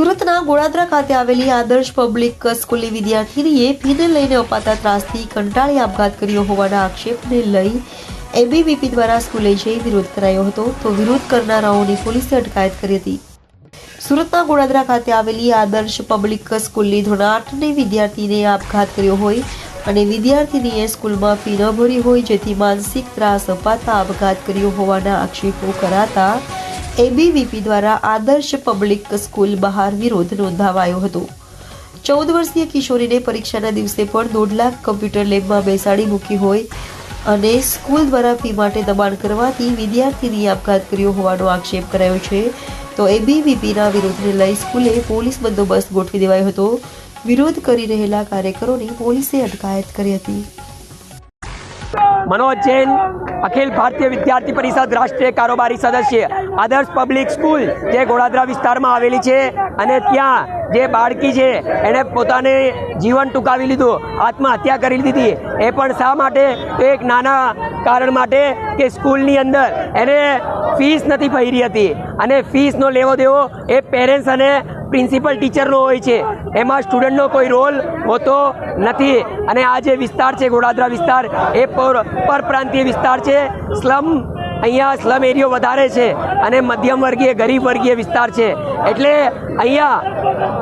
સુરતના ગોળાદરા ખાતે આવેલી આદર્શ પબ્લિક સ્કૂલની વિદ્યાર્થીનીએ ફીને લઈને અપાતા ત્રાસથી કંટાળી આપઘાત કર્યો હોવાના આક્ષેપને લઈ એબીવીપી દ્વારા સ્કૂલે જઈ વિરોધ કરાયો હતો. તો વિરોધ કરનારાઓની પોલીસે અટકાયત કરી હતી. સુરતના ગોળાદરા ખાતે આવેલી આદર્શ પબ્લિક સ્કૂલની ધોરણ આઠની વિદ્યાર્થીને આપઘાત કર્યો હોય અને વિદ્યાર્થીનીએ સ્કૂલમાં ફી ન ભરી હોય જેથી માનસિક ત્રાસ અપાતા આપઘાત કર્યો હોવાના આક્ષેપો કરાતા એબીવીપી દ્વારા આદર્શ પબ્લિક સ્કૂલ બહાર વિરોધ નોંધાવાયો હતો. ચૌદ વર્ષીય કિશોરીને પરીક્ષાના દિવસે પણ દોઢ લાખ કમ્પ્યુટર લેબમાં બેસાડી મૂકી હોય અને સ્કૂલ દ્વારા ફી માટે દબાણ કરવાથી વિદ્યાર્થીની આપઘાત કર્યો હોવાનો આક્ષેપ કરાયો છે. તો એબીવીપીના વિરોધને લઈ સ્કૂલે પોલીસ બંદોબસ્ત ગોઠવી દેવાયો હતો. વિરોધ કરી રહેલા કાર્યકરોની પોલીસે અટકાયત કરી હતી. મનોજ જૈન, અખિલ ભારતીય વિદ્યાર્થી પરિષદ રાષ્ટ્રીય કારોબારી સદસ્ય. આદર્શ પબ્લિક સ્કૂલ જે ગોળાદરા વિસ્તારમાં આવેલી છે અને ત્યાં જે બાળકી છે એણે પોતાને જીવન ટૂંકાવી લીધું, આત્મહત્યા કરી લીધી એ પણ શા માટે? તો એક નાના કારણ માટે કે સ્કૂલની અંદર એને ફીસ નથી ભરી હતી અને ફીસનો લેવો દેવો એ પેરેન્ટ્સ અને પ્રિન્સિપલ ટીચરનો હોય છે. એમાં સ્ટુડન્ટનો કોઈ રોલ હોતો નથી. અને આ જે વિસ્તાર છે, ગોડાદરા વિસ્તાર, એ પર પરપ્રાંતીય વિસ્તાર છે. સ્લમ અહીંયા સ્લમ એરિયો વધારે છે અને મધ્યમ વર્ગીય, ગરીબ વર્ગીય વિસ્તાર છે. એટલે અહીંયા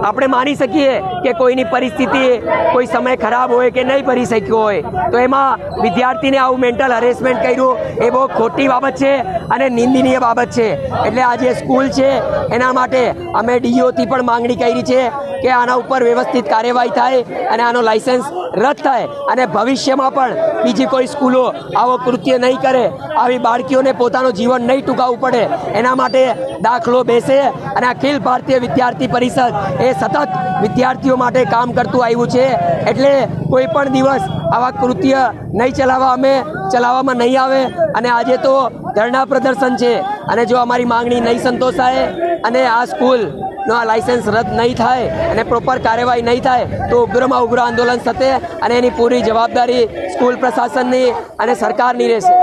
આપણે માની શકીએ કે કોઈની પરિસ્થિતિ, કોઈ સમય ખરાબ હોય કે નહીં ભરી શક્યો હોય, તો એમાં વિદ્યાર્થીને આવું મેન્ટલ હરેસમેન્ટ કર્યું, એ બહુ ખોટી બાબત છે અને નિંદનીય બાબત છે. એટલે આ જે સ્કૂલ છે, એના માટે અમે ડીઓથી પણ માંગણી કરી છે કે આના ઉપર વ્યવસ્થિત કાર્યવાહી થાય અને આનો લાયસન્સ રદ થાય અને ભવિષ્યમાં પણ બીજી કોઈ સ્કૂલો આવો કૃત્ય નહીં કરે, આવી બાળકીઓને પોતાનું જીવન નહીં ટૂંકાવવું પડે. એના માટે દાખલો બેસે અને અખિલ ભારતીય વિદ્યાર્થી પરિષદ એ સતત વિદ્યાર્થીઓ માટે કામ કરતું આવ્યું છે. એટલે કોઈ પણ દિવસ આવા કૃત્ય નહીં ચલાવવા અમે ચલાવવામાં નહીં આવે. અને આજે તો ધરણા પ્રદર્શન છે. અને જો અમારી માંગણી નહીં સંતોષાય અને આ સ્કૂલ નો લાયસન્સ રદ નહીં થાય અને પ્રોપર કાર્યવાહી નહીં થાય, તો ઉગ્રમાં ઉગ્ર આંદોલન થશે અને એની પૂરી જવાબદારી સ્કૂલ પ્રશાસનની અને સરકારની રહેશે.